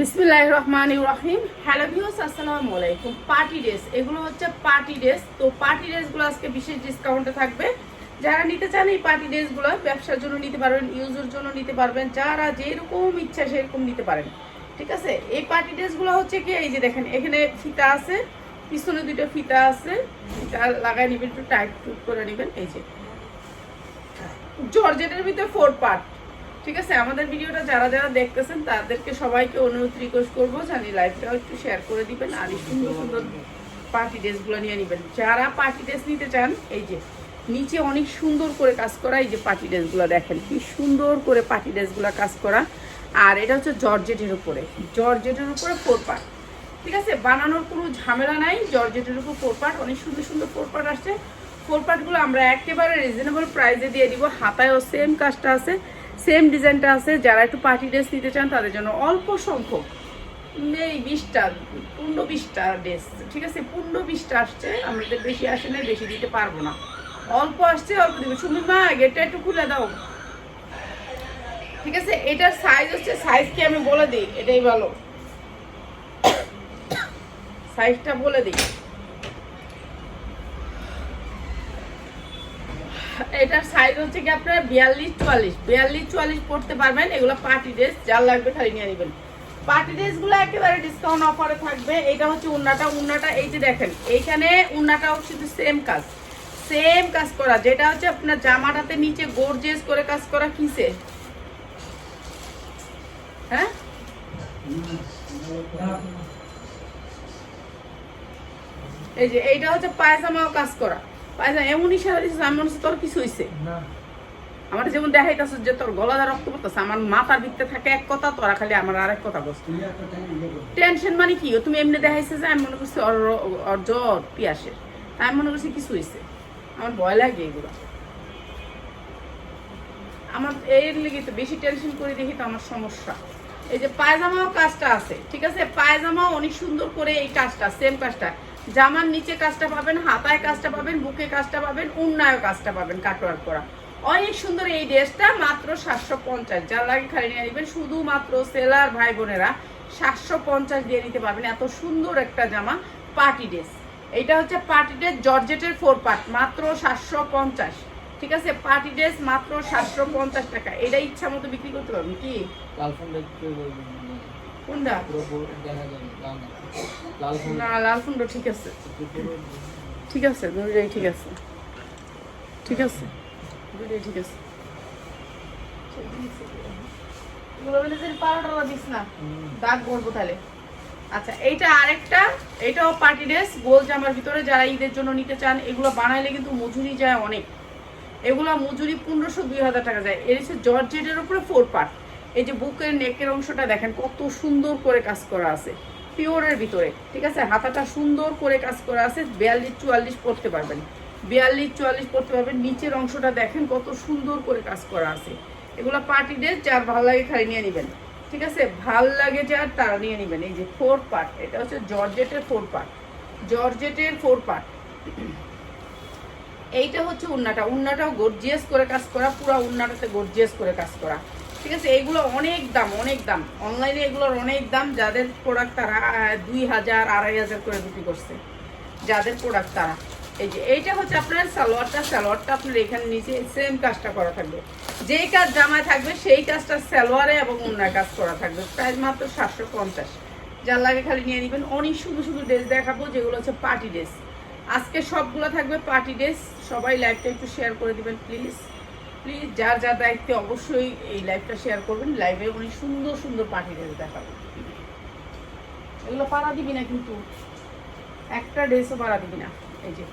বিসমিল্লাহ রহমান রাহিম। Hello views আসসালামু আলাইকুম। পার্টি ড্রেস এগুলো হচ্ছে পার্টি ড্রেস তো পার্টি ড্রেসগুলো আজকে বিশেষ ডিসকাউন্টে থাকবে। যারা নিতে চান এই পার্টি ড্রেসগুলো ব্যবসার জন্য নিতে পারবেন ইউজের জন্য নিতে পারবেন, যারা যেরকম ইচ্ছা সেরকম নিতে পারেন। ঠিক আছে? এই পার্টি ড্রেসগুলো হচ্ছে কি, এই যে দেখেন, এখানে ফিতা আছে, পিছনে দুটো ফিতা আছে। ফিতা লাগাই নেবেন, একটু টাইট টুট করে নেবেন, এই যে। জর্জেটের ভিতরে ফোর পার্ট ঠিক আছে, আমাদের ভিডিওটা যারা যারা দেখতেছেন, তাদেরকে সবাইকে অনুরোধ রিকোয়েস্ট করব জানি লাইভটাও একটু শেয়ার করে দিবেন আর সুন্দর সুন্দর পার্টি ড্রেসগুলো নিয়ে নেবেন। যারা পার্টি ড্রেস নিতে চান, এই যে নিচে অনেক সুন্দর করে কাজ করা, এই যে পার্টি ড্রেসগুলো দেখেন, কি সুন্দর করে পার্টি ড্রেসগুলো কাজ করা। আর এটা হচ্ছে জর্জেটের উপরে জর্জেটের উপরে ফোর পার্ট ঠিক আছে, বানানোর কোনো ঝামেলা নাই, জর্জেটের উপর ফোর পার্ট অনেক সুন্দর সুন্দর ফোর পার্ট আসছে। ফোর পার্টগুলো আমরা একেবারে রিজনেবল প্রাইসে দিয়ে দিব, হাতায়ও সেম কাজটা আছে। সেম ডিজাইনটা আছে, যারা একটু পার্টি ড্রেস নিতে চান, তাদের জন্য অল্প সংখ্যক এই বিশটা পনেরো বিশটা ড্রেস ঠিক আছে? পনেরো বিশটা আসছে, আমাদের বেশি আসে না বেশি দিতে পারব না। অল্প আসছে, অল্প দিবে। সুমি মা, গেটটা একটু খুলে দাও। ঠিক আছে? এটার সাইজ হচ্ছে সাইজ কি আমি বলে দিই? এটাই ভালো। সাইজটা বলে দিই। এটার সাইজ হচ্ছে কি আপনার বিয়াল্লিশ চুয়াল্লিশ। বিয়াল্লিশ চুয়াল্লিশ পড়তে পারবেন, এগুলো পার্টি ড্রেস যার লাগবে খালি নিয়ে নেবেন। পার্টি ড্রেসগুলো একেবারে ডিসকাউন্ট অফারে থাকবে। এটা হচ্ছে উন্নাটা উন্নাটা এই যে দেখেন, এইখানে উন্নাটাও শুধু সেম কাজ। সেম কাজ করা, যেটা হচ্ছে আপনার জামাটাতে নিচে গোর্জেস করে কাজ করা কিসে? হ্যাঁ? এই যে এইটা হচ্ছে পায়জামাও কাজ করা। এমনই সারা আমার তোর কিছু হয়েছে আমার যেমন দেখাইতেছে যে তোর গলাদা রক্ত পড়তেছে আমার মাথার ভিতরে থাকে এক কথা তোরা খালি আমার আরেক কথা বলছে টেনশন মানে কি? তুমি এমনি দেখাইছে যে আমি মনে করছি ওর জ্বর পিয়াসের। আমি মনে করছি কিছু হয়েছে আমার ভয় লাগে এগুলো। আমার এর লেগে তো বেশি টেনশন করে দেখি তো আমার সমস্যা। এই যে পায়জামাও কাজটা আছে ঠিক আছে? পায়জামাও অনেক সুন্দর করে এই কাজটা সেম কাজটা। জামার নিচে কাজটা পাবেন হাতায় কাজটা পাবেন বুকে কাজটা পাবেন উন্নয় কাজটা পাবেন কাটওয়ার করা। অনেক সুন্দর এই ড্রেসটা মাত্র সাতশো পঞ্চাশ। যার লাগে খালি নিয়ে নেবেন শুধুমাত্র সেলার ভাই বোনেরা সাতশো পঞ্চাশ দিয়ে নিতে পারবেন। এত সুন্দর একটা জামা পার্টি ড্রেস। এইটা হচ্ছে পার্টি ড্রেস জর্জেটের ফোর পার্ট মাত্র সাতশো পঞ্চাশ। ঠিক আছে? পার্টি ড্রেস মাত্র সাতশো পঞ্চাশ টাকা। এটা ইচ্ছা মতো বিক্রি করতে পারবেন কি? কোনটা? ঠিক আছে। ঠিক আছে ঠিক আছে। ঠিক আছে ঠিক আছে। আচ্ছা এটাও পার্টি গোল জামার ভিতরে যারা ঈদের জন্য নিতে চান, এগুলো কিন্তু মজুরি যায় অনেক। এগুলো মজুরি পনেরোশো, দুই হাজার টাকা যায়। এর জর্জেটের উপরে ফোর পার্ট এই যে বুকের নেকের অংশটা দেখেন, কত সুন্দর করে কাজ করা আছে। পিওরের ভিতরে, ঠিক আছে? হাতাটা সুন্দর করে কাজ করা আছে, বিয়াল্লিশ চুয়াল্লিশ পড়তে পারবেন। বিয়াল্লিশ চুয়াল্লিশ পড়তে পারবেন, নিচের অংশটা দেখেন কত সুন্দর করে কাজ করা আছে। এগুলো পার্টি ড্রেস, যার ভালো লাগে খালি নিয়ে নেবেন, ঠিক আছে? ভালো লাগে যার, তারা নিয়ে নেবেন। এই যে ফোর পার্ট, এটা হচ্ছে জর্জেটের ফোর পার্ট, জর্জেটের ফোর পার্ট। এইটা হচ্ছে উন্নাটা, উন্নাটাও গর্জিয়াস করে কাজ করা, পুরো উন্নাটাতে গর্জিয়াস করে কাজ করা। ঠিক আছে, এগুলো অনেক দাম অনেক দাম। অনলাইনে এগুলোর অনেক দাম, যাদের প্রোডাক্ট তারা দুই হাজার, আড়াই হাজার করে বিক্রি করছে। যাদের প্রোডাক্ট তারা। এই যে, এইটা হচ্ছে আপনার সালোয়ারটা সালোয়ারটা আপনার এখানে নিচে সেম কাজটা করা থাকবে। যেই কাজ জামায় থাকবে, সেই কাজটা সালোয়ারে এবং অন্যায় কাজ করা থাকবে। প্রাইস মাত্র সাতশো পঞ্চাশ। যার লাগে খালি নিয়ে নেবেন। অনেক শুধু শুধু ড্রেস দেখাবো, যেগুলো হচ্ছে পার্টি ড্রেস আজকে সবগুলো থাকবে পার্টি ড্রেস সবাই লাইভটা একটু শেয়ার করে দিবেন প্লিজ প্লিজ যার যার দায়িত্বে অবশ্যই এই লাইভটা শেয়ার করবেন। লাইভে অনেক সুন্দর সুন্দর পার্টি ড্রেস দেখাবো। এগুলো পাড়া দিবি না কিন্তু? একটা ড্রেসও পাড়া দিবি না। এই যে,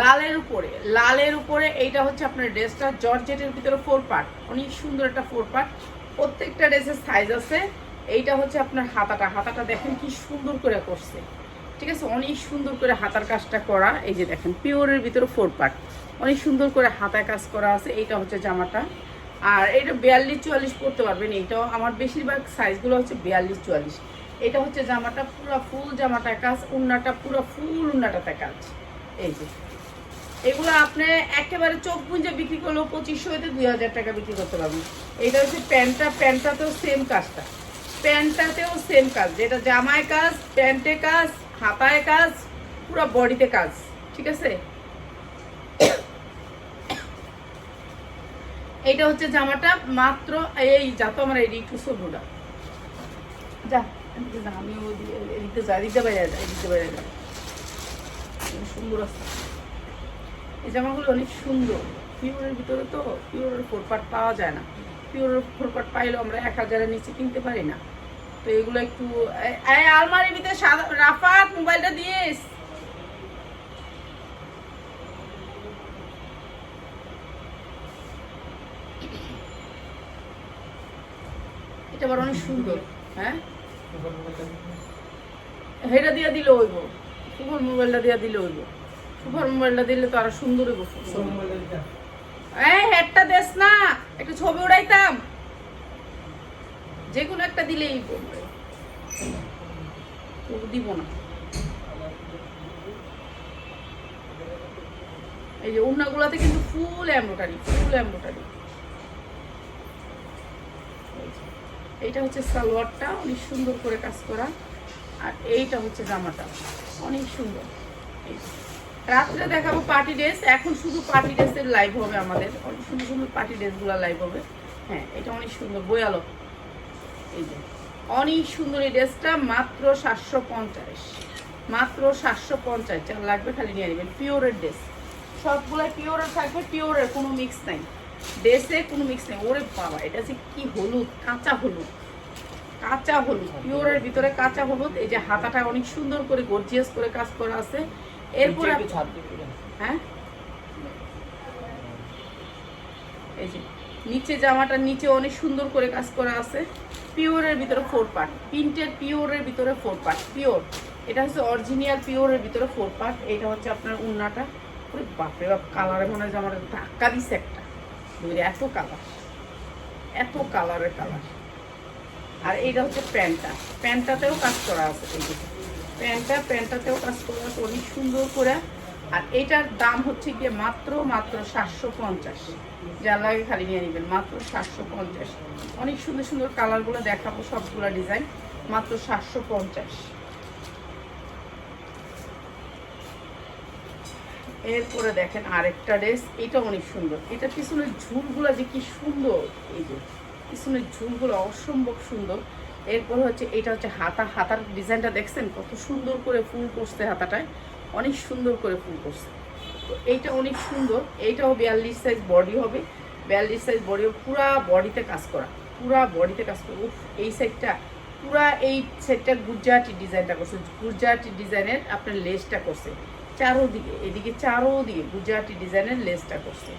লালের উপরে লালের উপরে এইটা হচ্ছে আপনার ড্রেসটা জর্জেটের ভিতরে ফোর পার্ট অনেক সুন্দর একটা ফোর পার্ট প্রত্যেকটা ড্রেসের সাইজ আছে। এইটা হচ্ছে আপনার হাতাটা। হাতাটা দেখেন কি সুন্দর করে করছে। ঠিক আছে? অনেক সুন্দর করে হাতার কাজটা করা। এই যে দেখেন পিওরের ভিতরে ফোর পার্ট অনেক সুন্দর করে হাতায় কাজ করা আছে, এইটা হচ্ছে জামাটা। আর এটা বিয়াল্লিশ চুয়াল্লিশ পরতে পারবেন এইটাও। আমার বেশিরভাগ সাইজগুলো হচ্ছে বিয়াল্লিশ চুয়াল্লিশ। এটা হচ্ছে জামাটা, পুরো ফুল জামাটা কাজ, উন্নাটা পুরো ফুল উন্নাটাতে কাজ। এই যে। এগুলো আপনি একেবারে চোখ গুঁজে বিক্রি করলেও পঁচিশশো হইতে দুই হাজার টাকা বিক্রি করতে পারবেন। এটা হচ্ছে প্যান্টটা, প্যান্টটাতেও সেম কাজটা। প্যান্টটাতেও সেম কাজ। যেটা জামায় কাজ, প্যান্টে কাজ, হাতায় কাজ, পুরো বডিতে কাজ। ঠিক আছে? এইটা হচ্ছে জামাটা, মাত্র এই, যা তো আমার এদিকে একটু আছে। এই জামাগুলো অনেক সুন্দর। পিওরের ভিতরে তো পাওয়া যায় না। পাইলেও আমরা এক হাজারের নিচে কিনতে পারি না। তো এগুলো একটু ভিতরে সাদা, রাফাত মোবাইলটা দিস আবার অনেক সুন্দর হ্যাঁ? হেটা দিয়া দিলে হইব সুপার মোবাইলটা দিয়া দিলে হইব। সুপার মোবাইলটা দিলে তো আরও সুন্দর হইব এই হেডটা দেস না একটু ছবি উড়াইতাম। যে কোনো একটা দিলেই দিব না। এই যে উন্নাগুলাতে কিন্তু ফুল এমব্রয়ডারি ফুল এমব্রয়ডারি এইটা হচ্ছে সালোয়ারটা, অনেক সুন্দর করে কাজ করা। আর এইটা হচ্ছে জামাটা, অনেক সুন্দর। রাত্রে দেখাবো পার্টি ড্রেস এখন শুধু পার্টি ড্রেসের লাইভ হবে আমাদের। অনেক সুন্দর সুন্দর পার্টি ড্রেসগুলো লাইভ হবে। হ্যাঁ এটা অনেক সুন্দর, বয়ালো। এই যে, অনেক সুন্দর এই ড্রেসটা মাত্র সাতশো পঞ্চাশ। মাত্র সাতশো পঞ্চাশ যা লাগবে খালি নিয়ে নেবেন। পিওরের ড্রেস সবগুলো পিওরের থাকবে পিওরের কোনো মিক্স নাই। ড্রেসে কোনো মিক্স নেই ওরে বাবা এটা যে কি হলুদ কাঁচা হলুদ কাঁচা হলুদ পিওরের ভিতরে কাঁচা হলুদ এই যে হাতাটা অনেক সুন্দর করে গর্জিয়াস করে কাজ করা আছে। এরপরে। হ্যাঁ? এই যে নিচে জামাটার নিচে অনেক সুন্দর করে কাজ করা আছে। পিওরের ভিতরে ফোর পার্ট প্রিন্টের পিওরের ভিতরে ফোর পার্ট পিওর এটা হচ্ছে অরিজিনাল পিওরের ভিতরে ফোর পার্ট এটা হচ্ছে আপনার উন্নাটা। বাপরে বাপ কালারে মনে হয় জামাটা ধাক্কা দিছে একটা। বুঝলি এত কালার এত কালারের কালার আর এইটা হচ্ছে প্যান্টটা। প্যান্টটাতেও কাজ করা আছে এই প্যান্টটা, প্যান্টটাতেও কাজ করা আছে, অনেক সুন্দর করে। আর এটার দাম হচ্ছে গিয়ে মাত্র মাত্র সাতশো পঞ্চাশ। যা লাগে খালি নিয়ে নেবেন, মাত্র সাতশো পঞ্চাশ। অনেক সুন্দর সুন্দর কালারগুলো দেখাবো, সবগুলো ডিজাইন মাত্র সাতশো পঞ্চাশ। এরপরে দেখেন আরেকটা ড্রেস, এটা অনেক সুন্দর। এটা পিছনের ঝুলগুলো যে কি সুন্দর। এই যে, পিছনের ঝুলগুলো অসম্ভব সুন্দর। এরপর হচ্ছে, এটা হচ্ছে হাতা, হাতার ডিজাইনটা দেখছেন? কত সুন্দর করে ফুল করছে হাতাটায়। অনেক সুন্দর করে ফুল করছে। তো এইটা অনেক সুন্দর। এইটাও বিয়াল্লিশ সাইজ বডি হবে। বিয়াল্লিশ সাইজ বডি পুরা বডিতে কাজ করা। পুরা বডিতে কাজ করা। উফ, এই সাইডটা পুরা এই সেটটা গুজরাটি ডিজাইনটা করছে। গুজরাটি ডিজাইনের আপনার লেসটা করছে। চারোদিকে, এদিকে চারোদিকে গুজরাটি ডিজাইনের লেসটা করছে।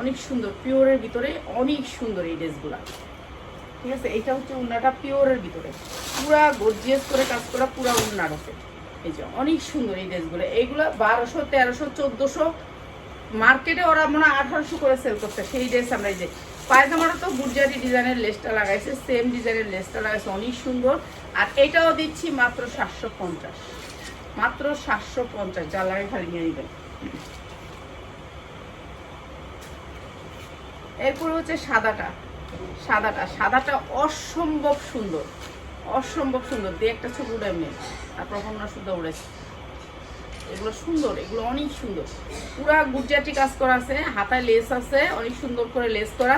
অনেক সুন্দর, পিওরের ভিতরে অনেক সুন্দর এই ড্রেসগুলা। ঠিক আছে? এটা হচ্ছে উন্নাটা পিওরের ভিতরে। পুরা গর্জিয়াস করে কাজ করা পুরা উন্নার আছে এই যে অনেক সুন্দর এই ড্রেসগুলো। এইগুলো বারোশো, তেরোশো, চোদ্দোশো মার্কেটে ওরা মনে হয় আঠারোশো করে সেল করছে। সেই ড্রেস আমরা এই যে পায়জামাটা তো গুজরাটি ডিজাইনের লেসটা লাগাইছে সেম ডিজাইনের লেসটা লাগাইছে, অনেক সুন্দর। আর এটাও দিচ্ছি মাত্র সাতশো পঞ্চাশ। মাত্র সাতশো পঞ্চাশ লাগে খালি নিয়ে নেবেন। এরপর হচ্ছে সাদাটা। সাদাটা সাদাটা অসম্ভব সুন্দর অসম্ভব সুন্দর। দিয়ে একটা ছবি উড়ে এমনি আর প্রকন্যা শুদ্ধ উড়েছে এগুলো সুন্দর, এগুলো অনেক সুন্দর। পুরা গুজরাটি কাজ করা আছে, হাতায় লেস আছে, অনেক সুন্দর করে লেস করা।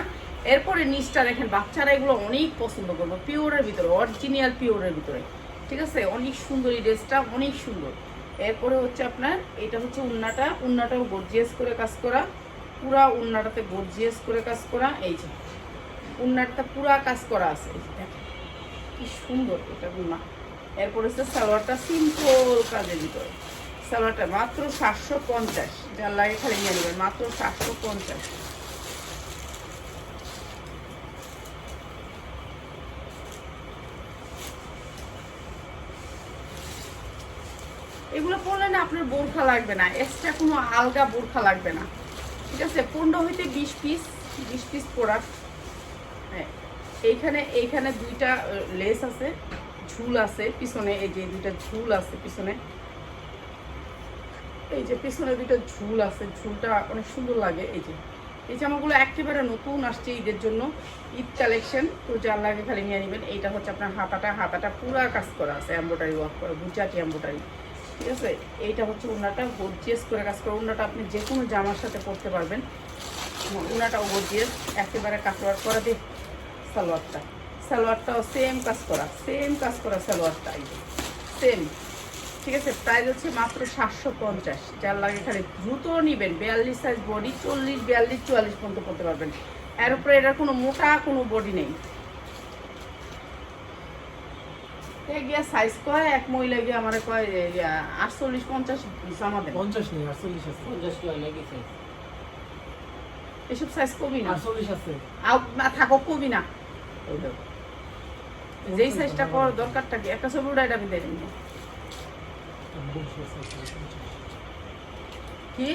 এরপরে নিচটা দেখেন, বাচ্চারা এগুলো অনেক পছন্দ করবে, পিওরের ভিতরে, অরিজিনাল পিওরের ভিতরে। ঠিক আছে? অনেক সুন্দর এই ড্রেসটা, অনেক সুন্দর। এরপরে হচ্ছে আপনার, এটা হচ্ছে উন্নাটা। উন্নাটাও গর্জিয়াস করে কাজ করা। পুরা উন্নাটাতে গর্জিয়াস করে কাজ করা। এই যে উন্নাটা পুরা কাজ করা আছে। কি সুন্দর এটা উন্না। এরপর হচ্ছে সালোয়ারটা সিম্পল কাজের ভিতরে। সালোয়ারটা মাত্র সাতশো পঞ্চাশ। যার লাগে খালি নিয়ে নেবেন, মাত্র সাতশো পঞ্চাশ। এগুলো পরলে না আপনার বোরখা লাগবে না। এক্সট্রা কোনো আলগা বোরখা লাগবে না। ঠিক আছে? পনেরো হইতে বিশ পিস বিশ পিস প্রোডাক্ট হ্যাঁ এইখানে এইখানে দুইটা লেস আছে, ঝুল আছে, পিছনে এই যে দুইটা ঝুল আছে পিছনে। এই যে পিছনে দুইটা ঝুল আছে, ঝুলটা অনেক সুন্দর লাগে, এই যে। এই জামাগুলো একেবারে নতুন আসছে ঈদের জন্য। ঈদ কালেকশন তো যার লাগে খালি নিয়ে নেবেন। এইটা হচ্ছে আপনার হাতাটা হাতাটা পুরা কাজ করা আছে এম্ব্রয়ডারি ওয়ার্ক করা গুজাটি এম্ব্রয়ডারি ঠিক আছে? এইটা হচ্ছে উনাটা, গর্জিয়াস করে কাজ করা। উনাটা আপনি যে কোনো জামার সাথে পরতে পারবেন। উনাটাও গর্জিয়াস, একেবারে কাটওয়ার্ক করা দিয়ে সালোয়ারটা। সালোয়ারটাও সেম কাজ করা সেম কাজ করা সালোয়ারটা সেম ঠিক আছে? প্রাইস হচ্ছে মাত্র সাতশো পঞ্চাশ। যার লাগে খালি দ্রুত নেবেন, বিয়াল্লিশ সাইজ বডি চল্লিশ, বিয়াল্লিশ, চুয়াল্লিশ পর্যন্ত করতে পারবেন। এর উপরে এটার কোনো মোটা কোনো বডি নেই। গিয়া সাইজ কয়? এক মহিলা গিয়ে আমার কয় আটচল্লিশ পঞ্চাশ জামা দেন পঞ্চাশ নেই আটচল্লিশ আছে। পঞ্চাশ এসব সাইজ কবি না। আটচল্লিশ আছে। না থাকো কবি না। যেই সাইজটা কর দরকারটা কি? একটা ছবি আমি। কি?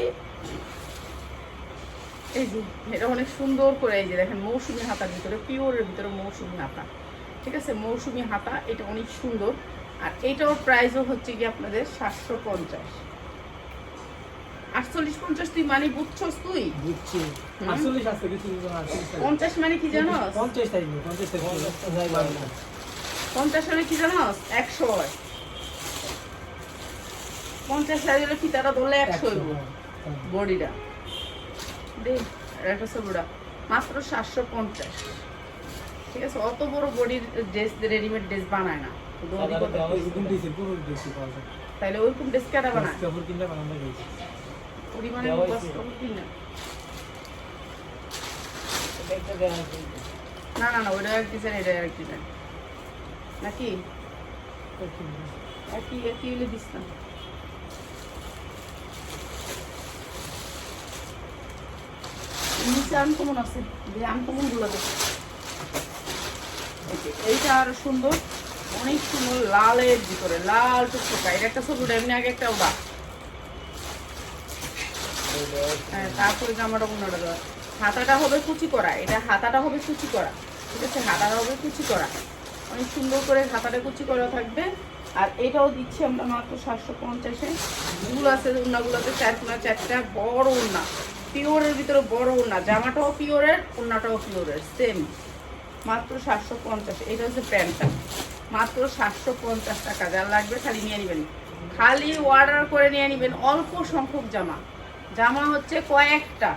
এই যে এটা অনেক সুন্দর করে এই যে দেখেন মৌসুমি হাতার ভিতরে পিওরের ভিতরে মৌসুমি হাতা। ঠিক আছে মৌসুমি হাতা এটা অনেক সুন্দর। আর এটাও প্রাইসও হচ্ছে কি আপনাদের সাতশো পঞ্চাশ। আটচল্লিশ পঞ্চাশ তুই মানে বুঝছস তুই? বুঝছি। আটচল্লিশ আছে কিছু। পঞ্চাশ মানে কি জানো পঞ্চাশ সাইজ পঞ্চাশ পঞ্চাশ মানে কি জানো একশো। হয় পঞ্চাশ সাইজের ফিতাটা ধরলে একশো হ্যাঁ। বডিটা। দে একটা মাত্র সাতশো পঞ্চাশ। ঠিক আছে অত বড় বডির ড্রেস রেডিমেড ড্রেস বানায় না। ওইরকম ড্রেস বানায়। পরিমাণে। না না না ওইটা এক ডিজাইন এটা এক ডিজাইন নাকি? একই একই হলে দিস না নিচে আনকমন আছে যে আনকমনগুলো দেখো। এইটা আরও সুন্দর। অনেক সুন্দর লালের ভিতরে, লাল টুকটুকা। এটা একটা এমনি আগে একটা। হ্যাঁ তারপরে জামাটা দেওয়া হাতাটা হবে কুচি করা। এটা হাতাটা হবে কুচি করা। ঠিক আছে? হাতাটা হবে কুচি করা। অনেক সুন্দর করে হাতাটা কুচি করা থাকবে। আর এটাও দিচ্ছি আমরা মাত্র সাতশো পঞ্চাশে। উল আছে উন্নাগুলোতে চার কোনা, চারটা বড় উন্না। পিওরের ভিতরে বড় উন্না। জামাটাও পিওরের, উন্নাটাও পিওরের। সেম। মাত্র সাতশো পঞ্চাশ, এটা হচ্ছে প্যান্টটা। মাত্র সাতশো পঞ্চাশ টাকা যা লাগবে খালি নিয়ে নেবেন। খালি অর্ডার করে নিয়ে নেবেন, অল্প সংখ্যক জামা। জামা হচ্ছে কয়েকটা।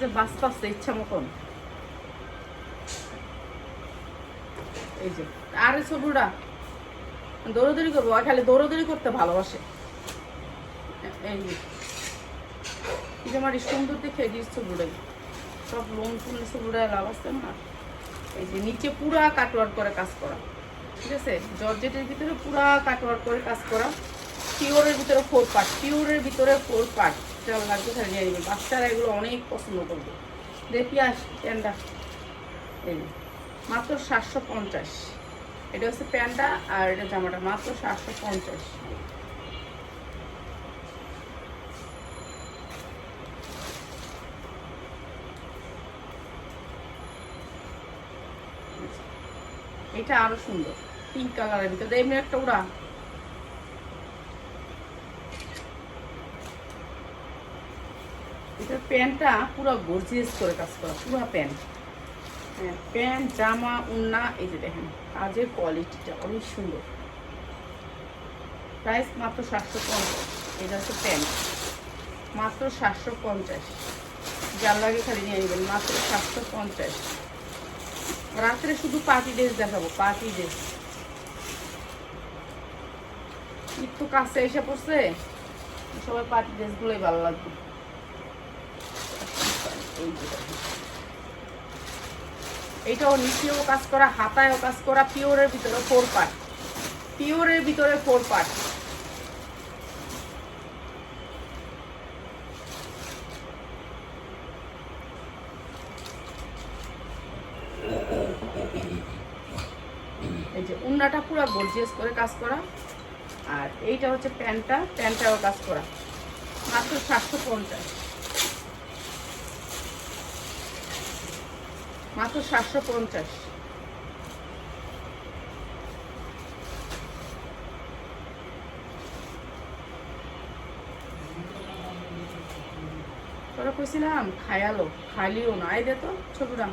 যে আসছে ইচ্ছা মতন। এই যে, আর ছবিটা দৌড়াদৌড়ি করব খালি দৌড়াদৌড়ি করতে ভালোবাসে। এই যে। আমার সুন্দর দেখে দিস ছবিটাই সব লোন ফুল ছবিটা লাভ আসছে না? এই যে নিচে পুরা কাটওয়ার্ক করে কাজ করা, ঠিক আছে? জর্জেটের ভিতরে পুরা কাটওয়ার্ক করে কাজ করা, পিওরের ভিতরে ফোর পার্ট পিওরের ভিতরে ফোর পার্ট যার লাগবে বাচ্চারা এগুলো অনেক পছন্দ করবে। দেখি আস প্যান্টটা এই মাত্র সাতশো পঞ্চাশ। এটা হচ্ছে প্যান্টটা আর এটা জামাটা, মাত্র সাতশো পঞ্চাশ। এটা আরও সুন্দর। পিঙ্ক কালারের ভিতরে। এমনি একটা ওরা। এটা প্যান্টটা পুরো গর্জিয়াস করে কাজ করা, পুরো প্যান্ট। হ্যাঁ প্যান্ট, জামা, উন্না, এই যে দেখেন, কাজের কোয়ালিটিটা অনেক সুন্দর। প্রাইস মাত্র সাতশো পঞ্চাশ। এটা হচ্ছে প্যান্ট। মাত্র সাতশো পঞ্চাশ। যার লাগে খালি নিয়ে নেবেন, মাত্র সাতশো পঞ্চাশ। রাত্রে শুধু পার্টি ড্রেস দেখাবো, পার্টি ড্রেস। তো কাছে এসে পড়ছে, সবাই পার্টি ড্রেসগুলোই ভালো লাগবে। এই এইটাও নিচেও কাজ করা, হাতায়ও কাজ করা, পিওরের ভিতরে ফোর পার্ট পিওরের ভিতরে ফোর পার্ট গর্জিয়াস করে কাজ করা। আর এইটা হচ্ছে প্যান্টটা, প্যান্টটাও কাজ করা। মাত্র সাতশো পঞ্চাশ। মাত্র সাতশো পঞ্চাশ। ওরা কইছিলাম খায়ালো, খালিও না। দে তো ছোটরা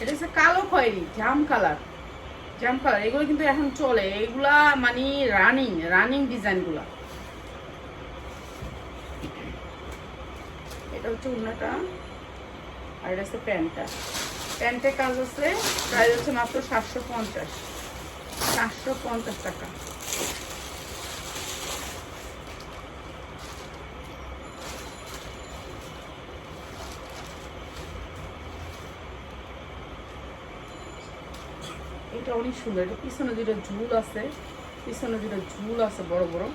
এটা হচ্ছে কালো খয়েরি, জাম কালার। জাম কালার এগুলো কিন্তু এখন চলে। এগুলা মানে রানিং রানিং ডিজাইনগুলা এটা হচ্ছে উন্নাটা আর এটা হচ্ছে প্যান্টটা। প্যান্টের কাজ হচ্ছে প্রাইস হচ্ছে মাত্র সাতশো পঞ্চাশ। সাতশো পঞ্চাশ টাকা। এটা অনেক সুন্দর। এটা পিছনে দুটো ঝুল আছে। পিছনে দুটো ঝুল আছে বড় বড়।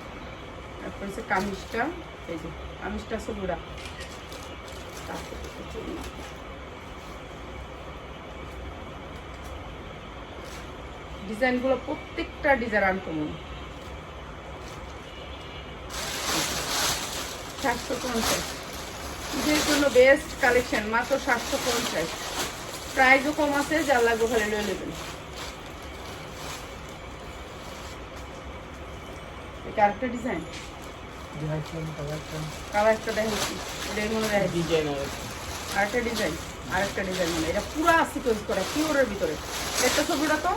তারপর হচ্ছে কামিজটা। এই যে, কামিজটা আছে বুড়া। ডিজাইনগুলো প্রত্যেকটা ডিজাইন আনকমন সাতশো পঞ্চাশ। ঈদের জন্য বেস্ট কালেকশন মাত্র সাতশো পঞ্চাশ। প্রাইজও কম আছে যা লাগবে ভালো নেবেন। এটা আরেকটা ডিজাইন দেখাচ্ছেন দেখাচ্ছেন কালার একটা দেখাচ্ছি এটাই মনে দেখাচ্ছি ডিজাইনার আরেকটা ডিজাইন ডিজাইন মানে এটা পুরো সিকোয়েন্স করা পিওরের ভিতরে। একটা ছবিটা তো?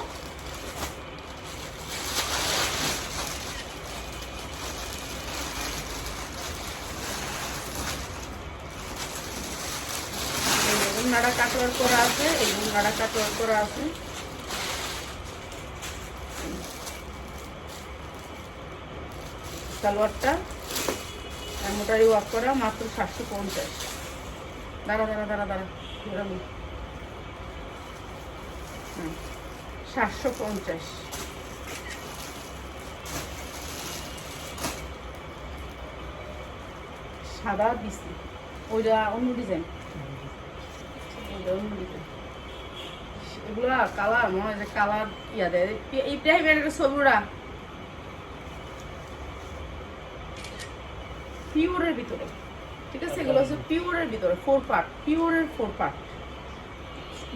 উন্নাটা কাটওয়ার করা আছে, এই উন্নাটা কাটওয়ার করা আছে। সালোয়ারটা মোটারি ওয়াক করা, মাত্র সাতশো পঞ্চাশ। দাঁড়া দাঁড়া দাঁড়া দাঁড়া হুম, সাতশো পঞ্চাশ। সাদা দিছি। ওইটা অন্য ডিজাইন এগুলা কালার মনে হয় যে কালার ইয়া দেয়। এইটাই বেড়ে ছবিটা পিওরের ভিতরে, ঠিক আছে? এগুলো হচ্ছে পিওরের ভিতরে ফোর পার্ট পিওরের ফোর পার্ট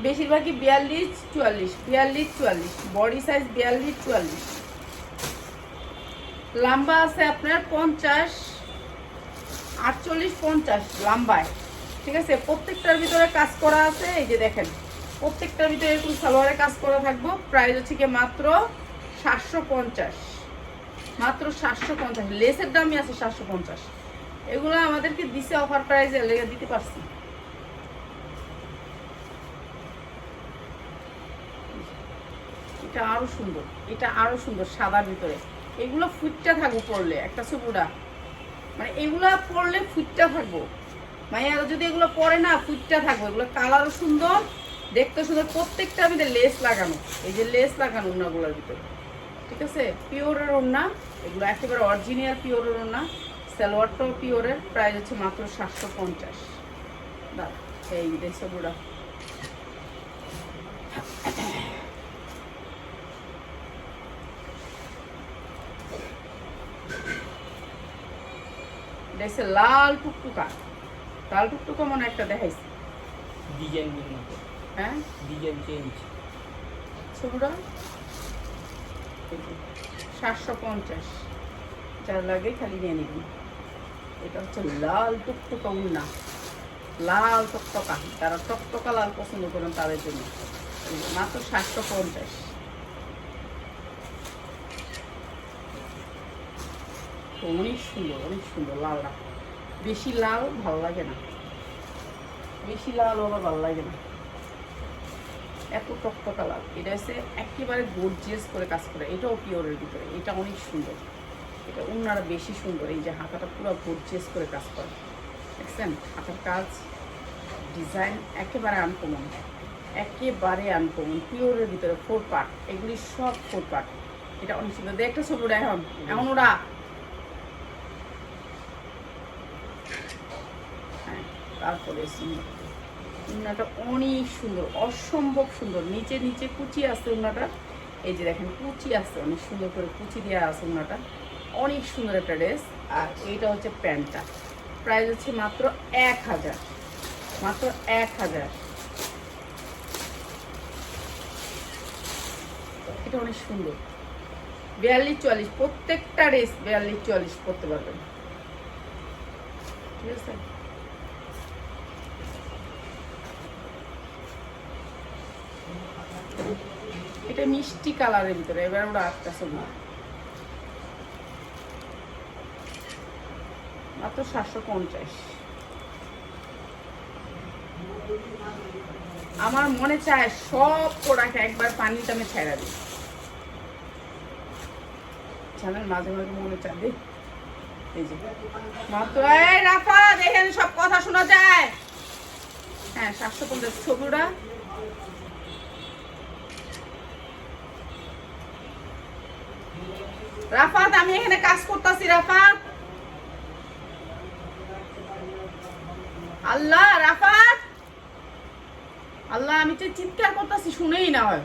বেশিরভাগই বিয়াল্লিশ, চুয়াল্লিশ বিয়াল্লিশ, চুয়াল্লিশ বডি সাইজ বিয়াল্লিশ, চুয়াল্লিশ। লম্বা আছে আপনার পঞ্চাশ, আটচল্লিশ, পঞ্চাশ লম্বায়, ঠিক আছে? প্রত্যেকটার ভিতরে কাজ করা আছে, এই যে দেখেন, প্রত্যেকটার ভিতরে এরকম সালোয়ারে কাজ করা থাকব প্রাইস হচ্ছে কি মাত্র সাতশো পঞ্চাশ, মাত্র সাতশো পঞ্চাশ লেসের দামই আছে সাতশো পঞ্চাশ। এগুলো আমাদেরকে দিছে অফার প্রাইসে লেগে দিতে পারছি। এটা আরও সুন্দর, এটা আরও সুন্দর সাদার ভিতরে। এগুলো ফুটটা থাকব পড়লে একটা সুপুরা মানে এগুলো পড়লে ফুটটা থাকব। মাইয়ারা যদি এগুলো পরে না, ফুটটা থাকব। এগুলো কালারও সুন্দর, দেখতে সুন্দর। প্রত্যেকটা ভিতরে লেস লাগানো। এই যে লেস লাগানো ওনাগুলোর ভিতরে। ঠিক আছে? পিওরের ওড়না এগুলো একেবারে অরিজিনাল পিওরের ওড়না সালোয়ারটাও পিওরের প্রাইস হচ্ছে মাত্র সাতশো পঞ্চাশ। এই দেশে বুড়া হচ্ছে লাল টুকটুকা। লাল টুকটুকা মনে একটা দেখাইছি। ডিজাইন হ্যাঁ? ডিজাইন চেঞ্জ ছবিটা সাতশো পঞ্চাশ। যার লাগে খালি নিয়ে নিবি। এটা হচ্ছে লাল টুকটুকা উন্না। লাল টকটকা টকটকা লাল পছন্দ করেন তাদের জন্য। মাত্র পঞ্চাশ। অনেক সুন্দর অনেক সুন্দর বেশি লাল ভালো লাগে না। বেশি লাল আবার ভালো লাগে না। এত টকটকা লাল। এটা হচ্ছে একেবারে গর্জিয়াস করে কাজ করে। এটাও পিওরের ভিতরে। এটা অনেক সুন্দর। এটা অন্যরা বেশি সুন্দর, এই যে হাতাটা পুরো গর্জিয়াস করে কাজ করে। দেখছেন? হাতার কাজ ডিজাইন একেবারে আনকমন একেবারে আনকমন পিওরের ভিতরে ফোর পার্ট এগুলি সব ফোর পার্ট এটা অনেক সুন্দর। দেখতে ওরা এখন এখন ওরা হ্যাঁ তারপরে উন্নাটা অনেক সুন্দর, অসম্ভব সুন্দর। নিচে নিচে কুচি আছে উন্নাটা এই যে দেখেন, কুচি আছে, অনেক সুন্দর করে কুচি দেওয়া আছে উন্নাটা অনেক সুন্দর একটা ড্রেস। আর এইটা হচ্ছে প্যান্টটা। প্রাইস হচ্ছে মাত্র এক হাজার। মাত্র এক হাজার। এটা অনেক সুন্দর। বিয়াল্লিশ চুয়াল্লিশ প্রত্যেকটা ড্রেস বিয়াল্লিশ চুয়াল্লিশ করতে পারবেন। ঠিক আছে? এটা মিষ্টি কালারের ভিতরে এবার আমরা আটটা ছবি মাত্র সাতশো পঞ্চাশ। আমার মনে চায় সব প্রোডাক্ট একবার পানিতে আমি ছেড়া দিই। জানেন, মাঝে মাঝে মনে চায় দে এই যে। রাফা, দেখেন সব কথা শোনা যায়। হ্যাঁ সাতশো পঞ্চাশ ছবিটা। রাফাত আমি এখানে কাজ করতেছি রাফাত আল্লাহ, রাফাত। আল্লাহ, আমি তো চিৎকার করতেছি, শুনেই না হয়।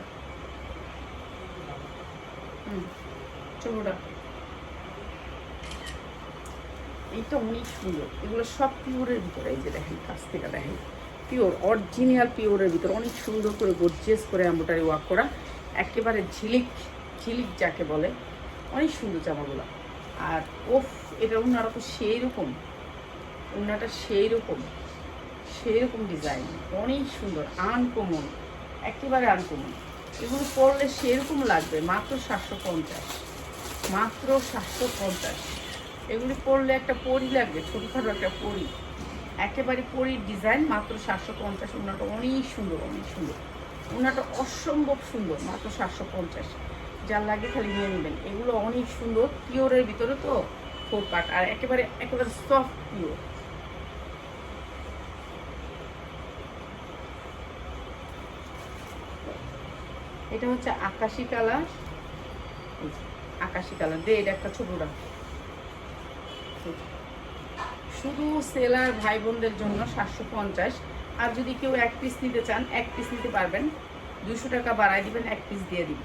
ছবিটা এইটা অনেক সুন্দর। এগুলো সব পিওরের ভিতরে, এই যে দেখেন, কাছ থেকে দেখেন। পিওর, অরিজিনাল পিওরের ভিতরে। অনেক সুন্দর করে গর্জিয়াস করে এম্বোটারি ওয়ার্ক করা। একেবারে ঝিলিক ঝিলিক যাকে বলে। অনেক সুন্দর জামাগুলো। আর, ওফ, এটা তো সেই রকম ওনাটা সেই রকম সেই রকম ডিজাইন অনেক সুন্দর আনকমন একেবারে আনকমন এগুলো পরলে সেরকম লাগবে, মাত্র সাতশো পঞ্চাশ, মাত্র সাতশো পঞ্চাশ। এগুলি পরলে একটা পরি লাগবে, ছোটোখাটো একটা পরি। একেবারে পরির ডিজাইন মাত্র সাতশো পঞ্চাশ, ওনাটা অনেক সুন্দর অনেক সুন্দর। ওনাটা অসম্ভব সুন্দর, মাত্র সাতশো পঞ্চাশ। যার লাগে খালি নিয়ে নেবেন। এগুলো অনেক সুন্দর পিওরের ভিতরে তো ফোর পার্ট আর একেবারে একেবারে সফট পিওর এটা হচ্ছে আকাশি কালার। আকাশি কালার। এটা একটা ছোট রাখ শুধু সেলার ভাই বোনদের জন্য সাতশো পঞ্চাশ। আর যদি কেউ এক পিস নিতে চান, এক পিস নিতে পারবেন। দুশো টাকা বাড়াই দিবেন, এক পিস দিয়ে দিব।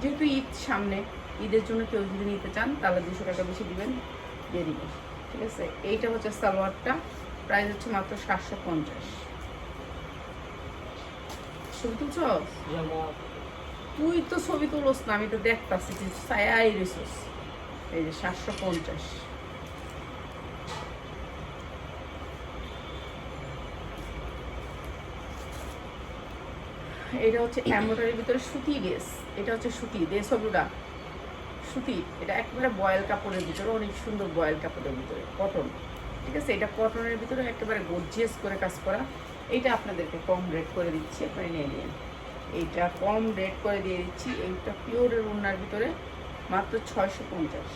যেহেতু ঈদ সামনে, ঈদের জন্য কেউ যদি নিতে চান, তাহলে দুশো টাকা বেশি দিবেন, দিয়ে দিবেন ঠিক আছে? এইটা হচ্ছে সালোয়ারটা। প্রাইস হচ্ছে মাত্র সাতশো পঞ্চাশ। জামা তুই তো ছবি তুলোস না, আমি তো দেখতাছি, তুই ছায়াই রেছিস এই যে সাতশো পঞ্চাশ। এটা হচ্ছে এমব্রয়ডারির ভিতরে সুতি ড্রেস, এটা হচ্ছে সুতি ড্রেস ছবিটা। সুতি, এটা একেবারে বয়েল কাপড়ের ভিতরে, অনেক সুন্দর বয়েল কাপড়ের ভিতরে, কটন। ঠিক আছে? এটা কটনের ভিতরে একেবারে গর্জিয়াস করে কাজ করা। এটা আপনাদেরকে কম রেট করে দিচ্ছি, আপনারা নিয়ে নিন। এইটা কম রেট করে দিয়ে দিচ্ছি। এইটা পিওরের ওনার ভিতরে মাত্র ছয়শো পঞ্চাশ।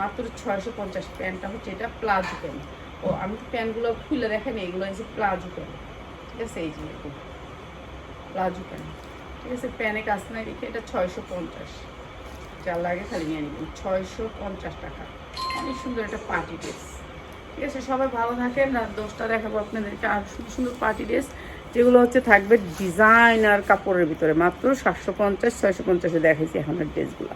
মাত্র ছয়শো পঞ্চাশ প্যান্টটা হচ্ছে এটা প্লাজো প্যান্ট ও, আমি তো প্যান্টগুলো খুলে দেখেন এগুলো হচ্ছে প্লাজো প্যান্ট ঠিক আছে, এই যে এরকম প্লাজো প্যান্ট ঠিক আছে, প্যানে কাজ নাই রেখে এটা ছয়শো পঞ্চাশ। যার লাগে খালি নিয়ে নেবেন, ছয়শো পঞ্চাশ টাকা। অনেক সুন্দর একটা পার্টি ড্রেস ঠিক আছে, সবাই ভালো থাকেন, আর দোষটা দেখাবো আপনাদেরকে। আর সুন্দর সুন্দর পার্টি ড্রেস যেগুলো হচ্ছে থাকবে ডিজাইনার কাপড়ের ভিতরে। মাত্র সাতশো পঞ্চাশ ছয়শো পঞ্চাশে দেখাইছি এখন ড্রেসগুলো